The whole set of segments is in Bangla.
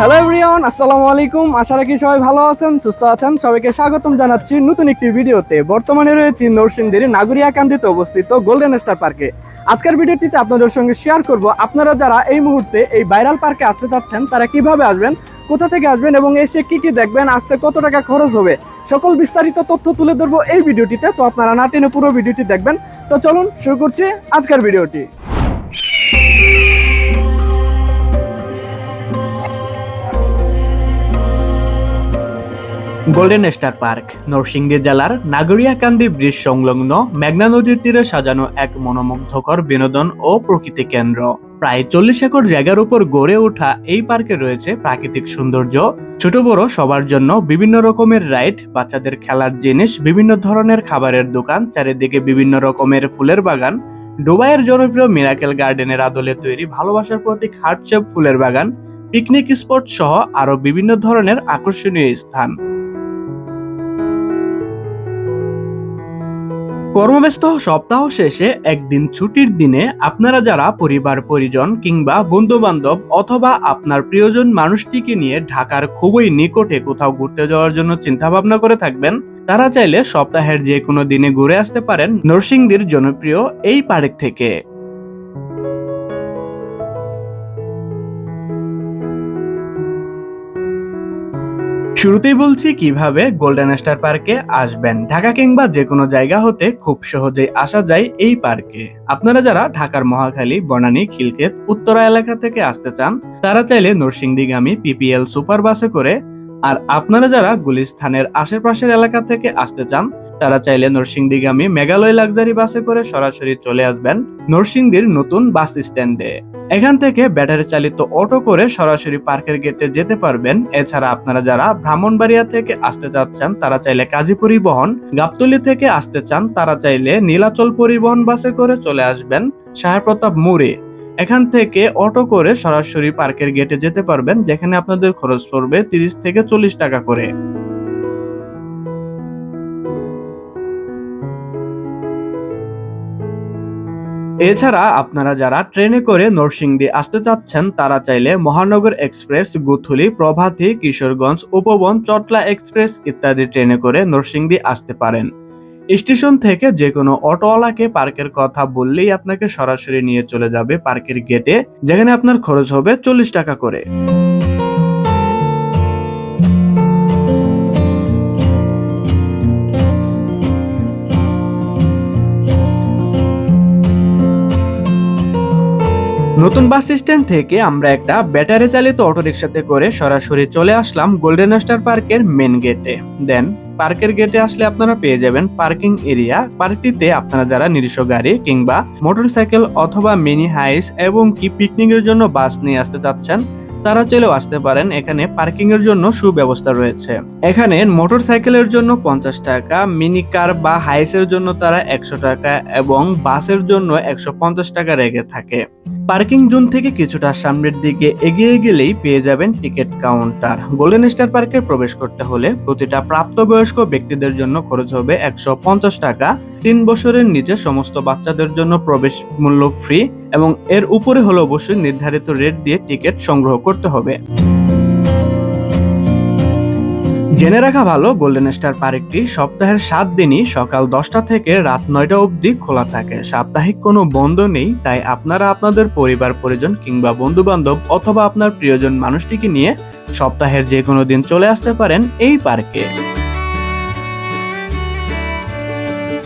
হ্যালো এভরিওয়ান আসসালামু আলাইকুম আশা রাখি সবাই ভালো আছেন সুস্থ আছেন সবাইকে স্বাগতম জানাচ্ছি নতুন একটি ভিডিওতে। বর্তমানে রয়েছি নরসিংদীর নাগরিয়াকান্দিতে অবস্থিত গোল্ডেন স্টার পার্কে আজকের ভিডিওটিতে আপনাদের সঙ্গে শেয়ার করব আপনারা যারা এই মুহূর্তে এই ভাইরাল পার্কে আসতে চাচ্ছেন, তারা কীভাবে আসবেন, কোথা থেকে আসবেন এবং এসে কি কি দেখবেন, আসতে কত টাকা খরচ হবে, সকল বিস্তারিত তথ্য তুলে ধরবো এই ভিডিওটিতে। তো আপনারা না টেনে পুরো ভিডিওটি দেখবেন। তো চলুন শুরু করছি আজকের ভিডিওটি। গোল্ডেন স্টার পার্ক নরসিংদী জেলার নাগরিয়াকান্দি ব্রিজ সংলগ্ন মেঘনা নদীর তীরে সাজানো এক মনোমুগ্ধকর বিনোদন ও প্রকৃতি কেন্দ্র। প্রায় চল্লিশ একর জায়গার উপর গড়ে ওঠা এই পার্কে রয়েছে প্রাকৃতিক সৌন্দর্য। ছোট বড় সবার জন্য বিভিন্ন রকমের রাইড, বাচ্চাদের খেলার জিনিস, বিভিন্ন ধরনের খাবারের দোকান, চারিদিকে বিভিন্ন রকমের ফুলের বাগান দুবাইয়ের জনপ্রিয় মিরাকেল গার্ডেনের আদলে তৈরি ভালোবাসার প্রতীক হার্টশেপ ফুলের বাগান, পিকনিক স্পট সহ আরও বিভিন্ন ধরনের আকর্ষণীয় স্থান। কর্মব্যস্ত সপ্তাহ শেষে একদিন ছুটির দিনে আপনারা যারা পরিবার, পরিজন কিংবা বন্ধু বান্ধব অথবা আপনার প্রিয়জন মানুষটিকে নিয়ে ঢাকার খুবই নিকটে কোথাও ঘুরতে যাওয়ার জন্য চিন্তা ভাবনা করে থাকবেন, তারা চাইলে সপ্তাহের যে কোনো দিনে ঘুরে আসতে পারেন নরসিংদীর জনপ্রিয় এই পার্ক থেকে। শুরুতেই বলছি কীভাবে গোল্ডেন স্টার পার্কে আসবেন। ঢাকা কিংবা যে কোনো জায়গা হতে খুব সহজেই আসা যায় এই পার্কে। আপনারা যারা ঢাকার মহাখালী, বনানী, খিলক্ষেত, উত্তরা এলাকা থেকে আসতে চান, তারা চাইলে নরসিংদীগামী পিপিএল সুপার বাসে করে, আর আপনারা যারা গুলিস্থানের আশেপাশের এলাকা থেকে আসতে চান তারা চাইলে নরসিংদীগামী মেঘালয় লাক্সারি বাসে করে সরাসরি চলে আসবেন নরসিংদীর নতুন বাস স্ট্যান্ডে। এখান থেকে ব্যাটারি চালিত অটো করে সরাসরি পার্কের গেটে যেতে পারবেন। এছাড়া আপনারা যারা ব্রাহ্মণবাড়িয়া থেকে আসতে চাচ্ছেন, তারা চাইলে কাজী পরিবহন, গাবতলি থেকে আসতে চান, তারা চাইলে নীলাচল পরিবহন বাসে করে চলে আসবেন সাহেবপ্রতাপ মোড়ে। এখান থেকে অটো করে সরাসরি পার্কের গেটে যেতে পারবেন, যেখানে আপনাদের খরচ পড়বে তিরিশ থেকে চল্লিশ টাকা করে। এছাড়া আপনারা যারা ট্রেনে করে নরসিংদী আসতে চাচ্ছেন, তারা চাইলে মহানগর এক্সপ্রেস, গুথুলি, প্রভাতী, কিশোরগঞ্জ, উপবন, চটলা এক্সপ্রেস ইত্যাদি ট্রেনে করে নরসিংদী আসতে পারেন। স্টেশন থেকে যে কোনো অটোওয়ালাকে পার্কের কথা বললেই আপনাকে সরাসরি নিয়ে চলে যাবে পার্কের গেটে, যেখানে আপনার খরচ হবে চল্লিশ টাকা করে। নতুন বাস স্ট্যান্ড থেকে আমরা একটা ব্যাটারি চালিত অটোরিকশাতে করে সরাসরি চলে আসলাম গোল্ডেন স্টার পার্কের মেন গেটে দেন পার্কের গেটে আসলে আপনারা পেয়ে যাবেন পার্কিং এরিয়া পার্কটিতে আপনারা যারা নিজস্ব গাড়ি কিংবা মোটরসাইকেল অথবা মিনি হাইস এবং কি পিকনিকের জন্য বাস নিয়ে আসতে চাচ্ছেন, তারা চলেও আসতে পারেন। এখানে পার্কিং এর জন্য সুব্যবস্থা রয়েছে। এখানে মোটর সাইকেলের জন্য পঞ্চাশ টাকা মিনি কার বা হাইসের জন্য তারা একশো টাকা এবং বাসের জন্য একশো পঞ্চাশ টাকা রেগে থাকে। পার্কিং জোন থেকে কিছুটা সামনের দিকে এগিয়ে গেলেই পেয়ে যাবেন টিকিট কাউন্টার। গোল্ডেন স্টার পার্কে প্রবেশ করতে হলে প্রতিটা প্রাপ্তবয়স্ক ব্যক্তিদের জন্য খরচ হবে একশো পঞ্চাশ টাকা। তিন বছরের নিচে সমস্ত বাচ্চাদের জন্য প্রবেশ মূল্য ফ্রি এবং এর উপরে হলে অবশ্যই নির্ধারিত রেট দিয়ে টিকিট সংগ্রহ করতে হবে। জেনে রাখা ভালো গোল্ডেন স্টার পার্কটি সপ্তাহের সাত দিনই সকাল দশটা থেকে রাত নয়টা অবধি খোলা থাকে। সাপ্তাহিক কোনো বন্ধ নেই, তাই আপনারা আপনাদের পরিবার, পরিজন কিংবা বন্ধু বান্ধব অথবা আপনার প্রিয়জন মানুষটিকে নিয়ে সপ্তাহের যে কোনো দিন চলে আসতে পারেন এই পার্কে।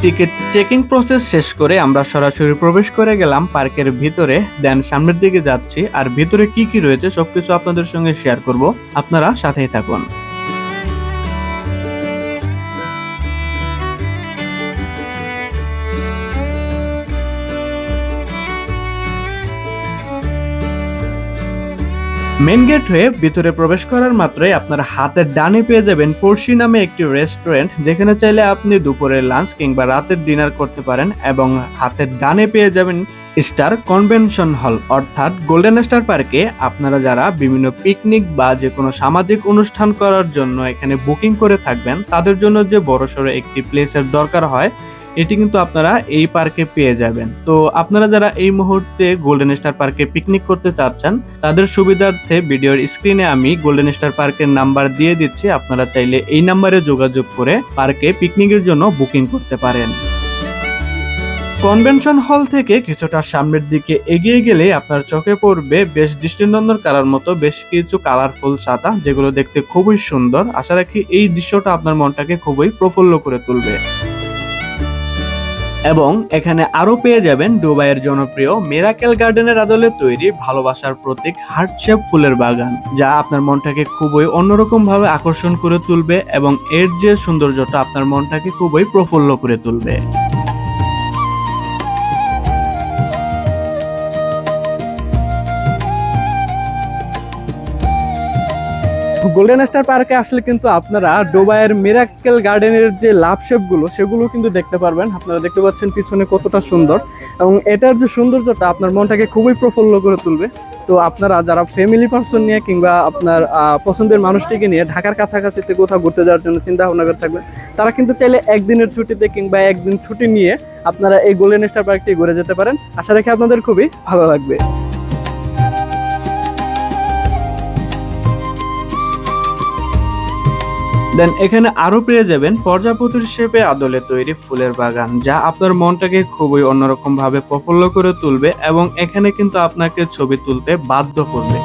টিকিট চেকিং প্রসেস শেষ করে আমরা সরাসরি প্রবেশ করে গেলাম পার্কের ভিতরে। দেন সামনের দিকে যাচ্ছি, আর ভিতরে কি কি রয়েছে সবকিছু আপনাদের সঙ্গে শেয়ার করব। আপনারা সাথেই থাকুন। মেন গেট হয়ে ভিতরে প্রবেশ করার মাত্রই আপনার হাতের ডানে পেয়ে যাবেন পড়শি নামে একটি রেস্টুরেন্ট যেখানে চাইলে আপনি দুপুরের লাঞ্চ কিংবা রাতের ডিনার করতে পারেন এবং হাতের ডানে পেয়ে যাবেন স্টার কনভেনশন হল অর্থাৎ গোল্ডেন স্টার পার্কে আপনারা যারা বিভিন্ন পিকনিক বা যে কোনো সামাজিক অনুষ্ঠান করার জন্য এখানে বুকিং করে থাকবেন, তাদের জন্য যে বড়সড় একটি প্লেসের দরকার হয় এটি কিন্তু আপনারা এই পার্কে পেয়ে যাবেন। তো আপনারা যারা এই মুহূর্তে গোল্ডেন স্টার পার্কে পিকনিক করতে চাচ্ছেন, তাদের সুবিধার্থে ভিডিওর স্ক্রিনে আমি গোল্ডেন স্টার পার্কের নাম্বার দিয়ে দিচ্ছি। আপনারা চাইলে এই নাম্বারে যোগাযোগ করে পার্কে পিকনিকের জন্য বুকিং করতে পারেন। কনভেনশন হল থেকে কিছুটা সামনের দিকে এগিয়ে গেলে আপনার চোখে পড়বে বেশ দৃষ্টিনন্দন করার মতো বেশ কিছু কালারফুল ছাতা, যেগুলো দেখতে খুবই সুন্দর। আশা রাখি এই দৃশ্যটা আপনার মনটাকে খুবই প্রফুল্ল করে তুলবে। এবং এখানে আরও পেয়ে যাবেন দুবাইয়ের জনপ্রিয় মেরাকেল গার্ডেনের আদলে তৈরি ভালোবাসার প্রতীক হার্টশেপ ফুলের বাগান, যা আপনার মনটাকে খুবই অন্যরকম ভাবে আকর্ষণ করে তুলবে এবং এর যে সৌন্দর্যটা আপনার মনটাকে খুবই প্রফুল্ল করে তুলবে। গোল্ডেন স্টার পার্কে আসলে কিন্তু আপনারা ডোবাইয়ের মিরাক্কেল গার্ডেনের যে লাভ শেপগুলো সেগুলো কিন্তু দেখতে পারবেন। আপনারা দেখতে পাচ্ছেন পিছনে কতটা সুন্দর। এবং এটার যে সৌন্দর্যটা আপনার মনটাকে খুবই প্রফুল্ল করে তুলবে। তো আপনারা যারা ফ্যামিলি পার্সন নিয়ে কিংবা আপনার পছন্দের মানুষটিকে নিয়ে ঢাকার কাছাকাছিতে কোথাও ঘুরতে যাওয়ার জন্য চিন্তা ভাবনা করে থাকবেন, তারা কিন্তু চাইলে একদিনের ছুটিতে কিংবা একদিন ছুটি নিয়ে আপনারা এই গোল্ডেন স্টার পার্কটি ঘুরে যেতে পারেন। আশা রাখি আপনাদের খুবই ভালো লাগবে। দেন এখানে আরও পেয়ে যাবেন প্রজাপতির শেপে আদলে তৈরি ফুলের বাগান, যা আপনার মনটাকে খুবই অন্যরকম ভাবে প্রফুল্ল করে তুলবে এবং এখানে কিন্তু আপনাকে ছবি তুলতে বাধ্য করবে।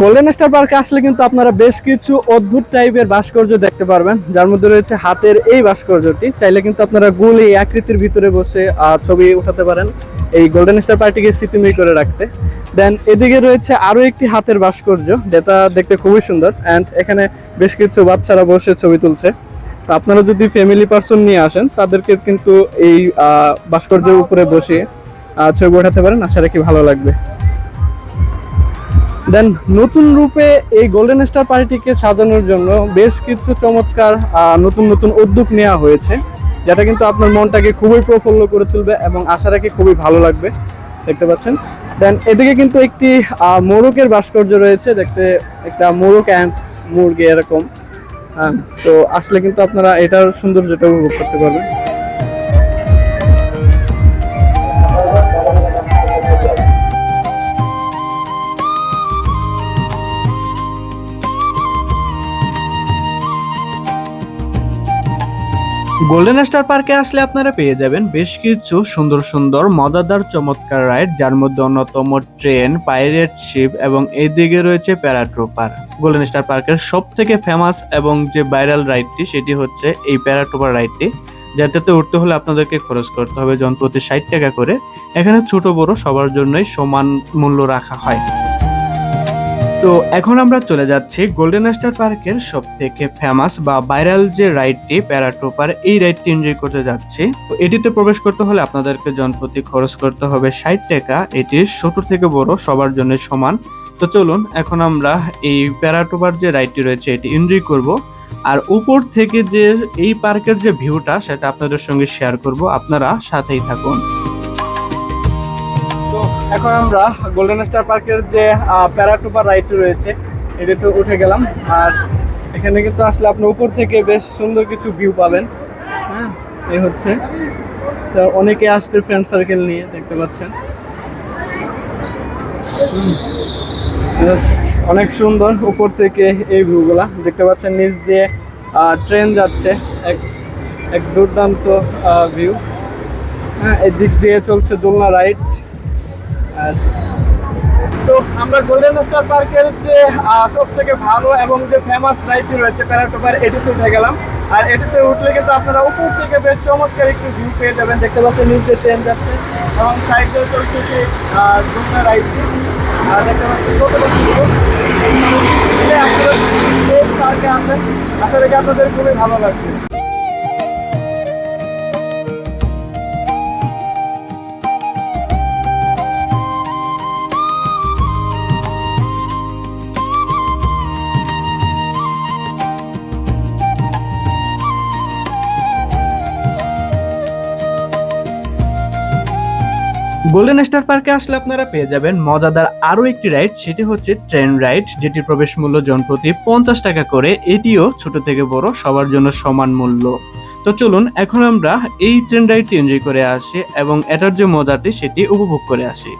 গোল্ডেন স্টার পার্কে আসলে কিন্তু আপনারা বেশ কিছু অদ্ভুত টাইপের ভাস্কর্য দেখতে পারবেন। যার মধ্যে রয়েছে হাতের এই ভাস্কর্যটি। চাইলে কিন্তু আপনারা গোল এই আকৃতির ভিতরে বসে ছবি উঠাতে পারেন এই গোল্ডেন স্টার পার্টিকে স্মৃতিময় করে রাখতে। দেন এদিকে রয়েছে আরও একটি হাতের ভাস্কর্য যেটা দেখতে খুবই সুন্দর অ্যান্ড এখানে বেশ কিছু বাচ্চারা বসে ছবি তুলছে। তো আপনারা যদি ফ্যামিলি পার্সন নিয়ে আসেন তাদেরকে কিন্তু এই ভাস্কর্যের উপরে বসে আহ, ছবি ওঠাতে পারেন। আশা রাখি ভালো লাগবে। দেন নতুন রূপে এই গোল্ডেন স্টার পার্টিকে সাজানোর জন্য বেশ কিছু চমৎকার নতুন নতুন উদ্যোগ নেওয়া হয়েছে যেটা কিন্তু আপনার মনটাকে খুবই প্রফুল্ল করে তুলবে এবং আশা রাখি খুবই ভালো লাগবে। দেখতে পাচ্ছেন? দেন এদিকে কিন্তু একটি মোরকের ভাস্কর্য রয়েছে দেখতে একটা মোরক অ্যান্ড মুরগি এরকম। হ্যাঁ, তো আসলে কিন্তু আপনারা এটার সৌন্দর্যটা উপভোগ করতে পারবেন। গোল্ডেন স্টার পার্কে আসলে আপনারা পেয়ে যাবেন বেশ কিছু সুন্দর সুন্দর, মজাদার, চমৎকার রাইড যার মধ্যে অন্যতম ট্রেন পাইরেট শিপ এবং এদিকে রয়েছে প্যারাট্রোপার গোল্ডেন স্টার পার্কের সব থেকে ফেমাস এবং যে ভাইরাল রাইডটি সেটি হচ্ছে এই প্যারাট্রোপার রাইডটি যাতে উঠতে হলে আপনাদেরকে খরচ করতে হবে জন প্রতি ষাট টাকা করে। এখানে ছোট বড় সবার জন্যই সমান মূল্য রাখা হয়। তো এখন আমরা চলে যাচ্ছি গোল্ডেন স্টার পার্কের সব থেকে ফেমাস বা ভাইরাল যে রাইডটি প্যারাটোপার এই রাইডটি এনজয় করতে যাচ্ছি। তো এটিতে প্রবেশ করতে হলে আপনাদেরকে জনপ্রতি খরচ করতে হবে ষাট টাকা। এটি ছোট থেকে বড়, সবার জন্য সমান। তো চলুন, এখন আমরা এই প্যারাটোপার যে রাইডটি রয়েছে, এটি এনজয় করব। আর উপর থেকে যে এই পার্কের যে ভিউটা সেটা আপনাদের সঙ্গে শেয়ার করব। আপনারা সাথেই থাকুন। এখন আমরা গোল্ডেন স্টার পার্কের যে প্যারাটুপার রাইডটি রয়েছে এটাতে উঠে গেলাম। আর এখানে কিন্তু আসলে আপনি উপর থেকে বেশ সুন্দর কিছু ভিউ পাবেন। হ্যাঁ এই হচ্ছে। তো অনেকে আসছে ফ্রেন্ড সার্কেল নিয়ে, দেখতে পাচ্ছেন। অনেক সুন্দর উপর থেকে এই ভিউগুলা দেখতে পাচ্ছেন, নিচ দিয়ে ট্রেন যাচ্ছে। এক এক দুর্দান্ত ভিউ হ্যাঁ এদিক দিয়ে চলছে দোলনা রাইড তো আমরা গোল্ডেন স্টার পার্কের যে সব থেকে ভালো এবং যে ফেমাস রাইডটি রয়েছে প্যারাটোপার এটিতে উঠে গেলাম। আর এটিতে উঠলে কিন্তু আপনারা উপর থেকে বেশ চমৎকার একটু ভিউ পেয়ে যাবেন। দেখতে পাচ্ছেন নিচে ট্রেন যাচ্ছে এবং দিয়ে চলছে যে দুর্গা রাইডটি আর দেখতে পাচ্ছেন আপনারা পার্কে আসেন আশা রেখে আপনাদের খুবই ভালো লাগবে। গোল্ডেন স্টার পার্কে আসলে আপনারা পেয়ে যাবেন মজাদার আরও একটি রাইড সেটি হচ্ছে ট্রেন রাইড যেটির প্রবেশ মূল্য জনপ্রতি পঞ্চাশ টাকা করে। এটিও ছোট থেকে বড়, সবার জন্য সমান মূল্য। তো চলুন, এখন আমরা এই ট্রেন রাইডটি এনজয় করে আসি এবং এটার যে মজাটি, সেটি উপভোগ করে আসি।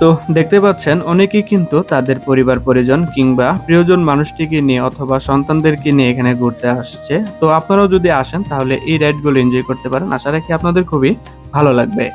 তো দেখতে পাচ্ছেন, অনেকেই কিন্তু তাদের পরিবার, পরিজন কিংবা প্রিয়জন মানুষটিকে নিয়ে অথবা সন্তানদেরকে নিয়ে এখানে ঘুরতে আসছে। তো আপনারাও যদি আসেন, তাহলে এই রাইডগুলো এনজয় করতে পারেন। আশা রাখি আপনাদের খুবই ভালো লাগবে।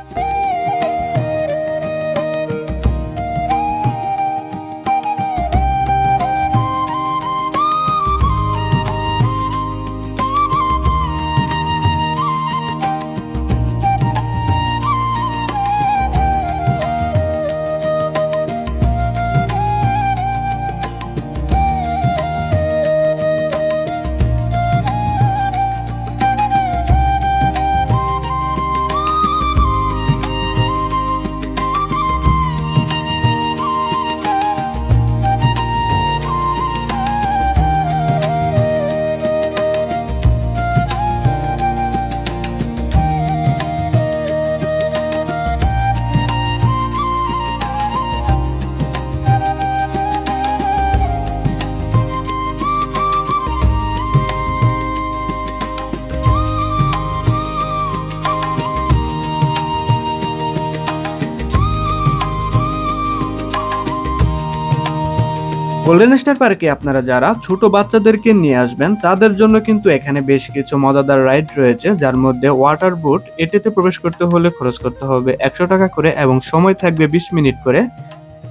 গোল্ডেন স্টার পার্কে আপনারা যারা ছোট বাচ্চাদেরকে নিয়ে আসবেন, তাদের জন্য কিন্তু এখানে বেশ কিছু মজাদার রাইড রয়েছে, যার মধ্যে ওয়াটার বোট এটিতে প্রবেশ করতে হলে খরচ করতে হবে একশো টাকা করে এবং সময় থাকবে বিশ মিনিট করে।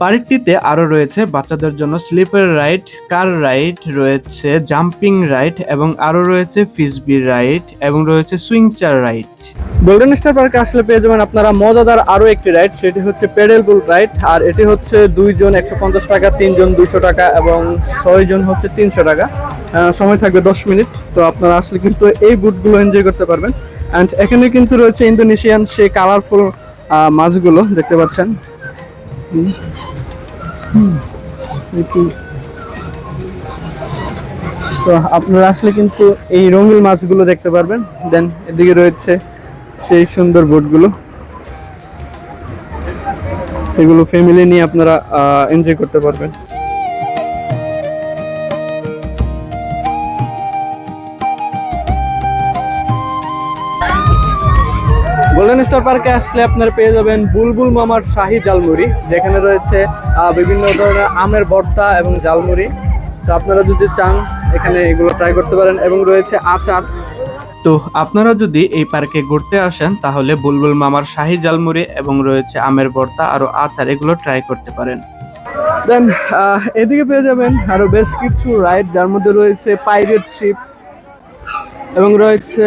পার্কটিতে আরও রয়েছে বাচ্চাদের জন্য স্লিপার রাইড, কার রাইড রয়েছে, জাম্পিং রাইড এবং আরও রয়েছে ফিসবি রাইড এবং রয়েছে সুইংচার রাইড। গোল্ডেন স্টার পার্কে আসলে পেয়ে যাবেন আপনারা মজাদার আরও একটি রাইড, সেটি হচ্ছে পেডেল বুল রাইড আর এটি হচ্ছে দুইজন একশো পঞ্চাশ টাকা তিনজন দুইশো টাকা এবং ছয়জন হচ্ছে তিনশো টাকা। সময় থাকবে দশ মিনিট, তো আপনারা আসলে কিন্তু এই বুটগুলো এনজয় করতে পারবেন। অ্যান্ড এখানে কিন্তু রয়েছে ইন্দোনেশিয়ান সেই কালারফুল মাছগুলো, দেখতে পাচ্ছেন। তো আপনারা আসলে কিন্তু এই রঙিন মাছগুলো দেখতে পারবেন। দেন এদিকে রয়েছে সেই সুন্দর বোটগুলো। এগুলো ফ্যামিলি নিয়ে আপনারা এনজয় করতে পারবেন। স্টার পার্কে আসলে আপনারা পেয়ে যাবেন বুলবুল মামার শাহী জালমুড়ি যেখানে রয়েছে বিভিন্ন ধরনের আমের ভর্তা এবং জালমুড়ি তো আপনারা যদি চান এখানে এগুলো ট্রাই করতে পারেন এবং রয়েছে আচার। তো আপনারা যদি এই পার্কে ঘুরতে আসেন তাহলে বুলবুল মামার শাহী জালমুড়ি এবং রয়েছে আমের ভর্তা আরও আচার এগুলো ট্রাই করতে পারেন। দেন এদিকে পেয়ে যাবেন আরও বেশ কিছু রাইড যার মধ্যে রয়েছে পাইরেট শিপ এবং রয়েছে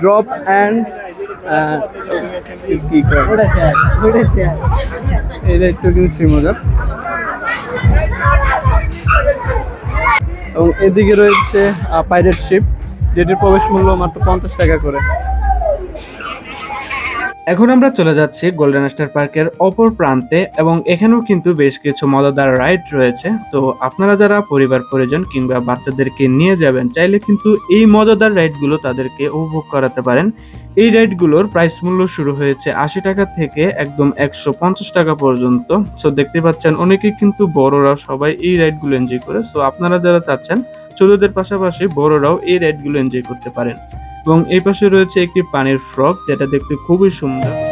ড্রপ অ্যান্ড এটা একটু এবং এদিকে রয়েছে পাইরেট শিপ যেটির প্রবেশ মূল্য মাত্র পঞ্চাশ টাকা করে। এখন আমরা চলে যাচ্ছি গোল্ডেন স্টার পার্কের অপর প্রান্তে এবং এখানেও কিন্তু বেশ কিছু মজাদার রাইড রয়েছে। তো আপনারা যারা পরিবার, পরিজন কিংবা বাচ্চাদেরকে নিয়ে যাবেন, চাইলে কিন্তু এই মজাদার রাইডগুলো তাদেরকে উপভোগ করাতে পারেন। এই রাইডগুলোর প্রাইস মূল্য শুরু হয়েছে আশি টাকা থেকে একদম একশো পঞ্চাশ টাকা পর্যন্ত। সো দেখতে পাচ্ছেন অনেকে কিন্তু বড়রা সবাই এই রাইডগুলো এনজয় করে। সো আপনারা যারা চাচ্ছেন, ছোটদের পাশাপাশি বড়রাও এই রাইডগুলো এনজয় করতে পারেন। এবং এই পাশে রয়েছে একটি পানির ফ্রক যেটা দেখতে খুবই সুন্দর।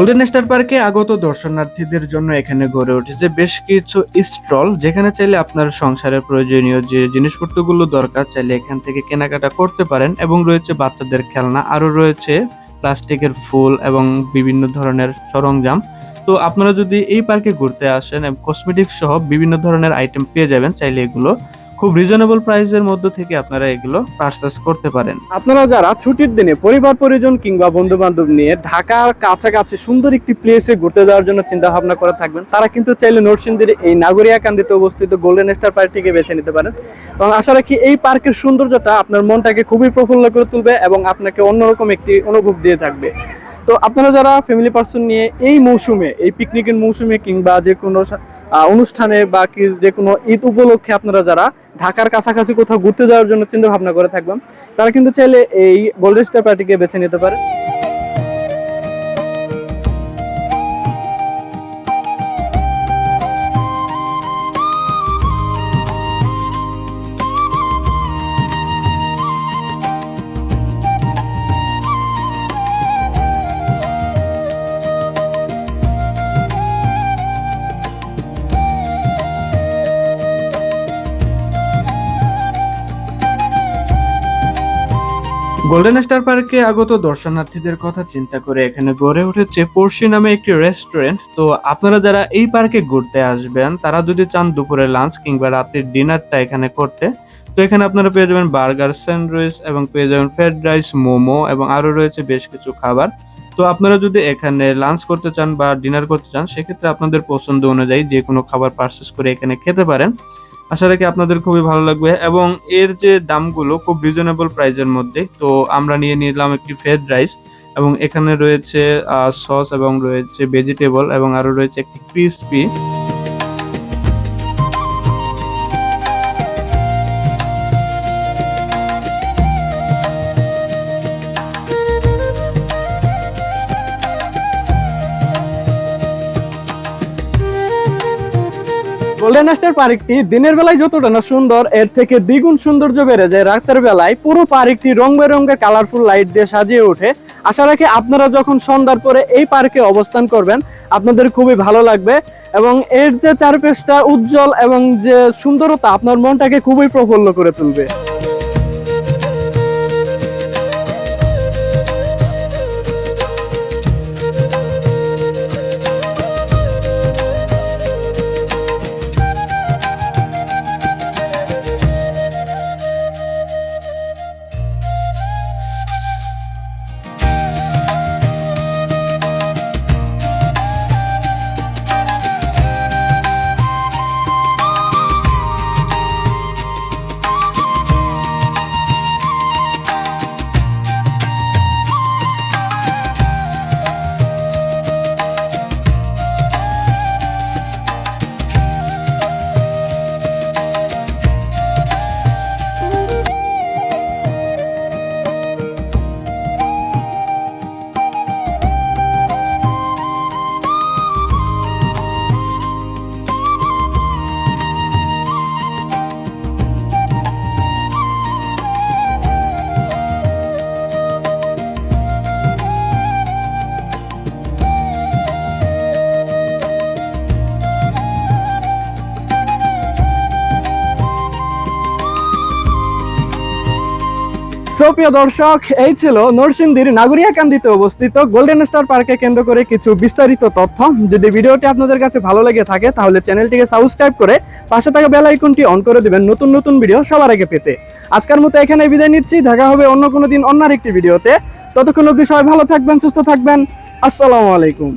গোল্ডেন স্টার পার্কে আগত দর্শনার্থীদের জন্য এখানে গড়ে উঠেছে বেশ কিছু স্টল, যেখানে চাইলে আপনার সংসারের প্রয়োজনীয় যে জিনিসপত্রগুলো দরকার চাইলে এখান থেকে কেনাকাটা করতে পারেন এবং রয়েছে বাচ্চাদের খেলনা আরও রয়েছে প্লাস্টিকের ফুল এবং বিভিন্ন ধরনের সরঞ্জাম। তো আপনারা যদি এই পার্কে ঘুরতে আসেন কসমেটিক্স সহ বিভিন্ন ধরনের আইটেম পেয়ে যাবেন, চাইলে এগুলো খুব রিজনেবল প্রাইসের মধ্যে থেকে আপনারা এগুলো পারচেস করতে পারেন। আপনারা যারা ছুটির দিনে পরিবার, পরিজন কিংবা বন্ধু বান্ধব নিয়ে ঢাকার কাছাকাছি সুন্দর একটি প্লেসে ঘুরতে যাওয়ার জন্য চিন্তা ভাবনা করে থাকবেন, তারা কিন্তু চাইলে নরসিংদীর এই নাগরিয়া কান্দিতে অবস্থিত গোল্ডেন স্টার পার্কটিকে বেছে নিতে পারেন। এবং আশা রাখি এই পার্কের সৌন্দর্যতা আপনার মনটাকে খুবই প্রফুল্ল করে তুলবে এবং আপনাকে অন্যরকম একটি অনুভব দিয়ে থাকবে। তো আপনারা যারা ফ্যামিলি পার্সন নিয়ে এই মৌসুমে, এই পিকনিকের মৌসুমে কিংবা যে কোনো অনুষ্ঠানে বা কি যে কোনো ঈদ উপলক্ষে আপনারা যারা ঢাকার কাছাকাছি কোথাও ঘুরতে যাওয়ার জন্য চিন্তা ভাবনা করে থাকবেন, তারা কিন্তু চাইলে এই গোল্ডেন স্টার পার্টিকে বেছে নিতে পারে। গোল্ডেন স্টার পার্কে আগত দর্শনার্থীদের কথা চিন্তা করে এখানে গড়ে উঠেছে পড়শি নামে একটি রেস্টুরেন্ট তো আপনারা যারা এই পার্কে ঘুরতে আসবেন, তারা যদি চান দুপুরে লাঞ্চ কিংবা রাতের ডিনারটা এখানে করতে, তো এখানে আপনারা পেয়ে যাবেন বার্গার স্যান্ডউইচ এবং পেয়ে যাবেন ফ্রাইড রাইস মোমো এবং আরও রয়েছে বেশ কিছু খাবার। তো আপনারা যদি এখানে লাঞ্চ করতে চান বা ডিনার করতে চান, সেক্ষেত্রে আপনাদের পছন্দ অনুযায়ী যে কোনো খাবার পারচেস করে এখানে খেতে পারেন। আশা রাখি আপনাদের খুবই ভালো লাগবে এবং এর যে দামগুলো খুব রিজনেবল প্রাইজের মধ্যে, তো আমরা নিয়ে নিলাম একটি ফ্রেড রাইস এবং এখানে রয়েছে সস এবং রয়েছে ভেজিটেবল এবং আরও রয়েছে একটি ক্রিসপি গোল্ডেন স্টার পার্কটি দিনের বেলায় যতটা না সুন্দর, এর থেকে দ্বিগুণ সৌন্দর্য বেড়ে যায় রাতের বেলায়। পুরো পার্কটি রং বেরঙের কালারফুল লাইট দিয়ে সাজিয়ে ওঠে। আশা রাখি আপনারা যখন সন্ধ্যার পরে এই পার্কে অবস্থান করবেন, আপনাদের খুবই ভালো লাগবে এবং এর যে চারপাশটা উজ্জ্বল এবং যে সুন্দরতা আপনার মনটাকে খুবই প্রফুল্ল করে তুলবে। সো প্রিয় দর্শক, এই ছিল নরসিংদীর নাগরিয়াকান্দিতে অবস্থিত গোল্ডেন স্টার পার্কে কেন্দ্র করে কিছু বিস্তারিত তথ্য। যদি ভিডিওটি আপনাদের কাছে ভালো লেগে থাকে, তাহলে চ্যানেলটিকে সাবস্ক্রাইব করে পাশে থাকা বেল আইকনটি অন করে দিবেন নতুন নতুন ভিডিও সবার আগে পেতে। আজকের মতো এখানে বিদায় নিচ্ছি, দেখা হবে অন্য কোনো দিন অন্য একটি ভিডিওতে। ততক্ষণ অবধি সবাই ভালো থাকবেন, সুস্থ থাকবেন। আসসালামু আলাইকুম।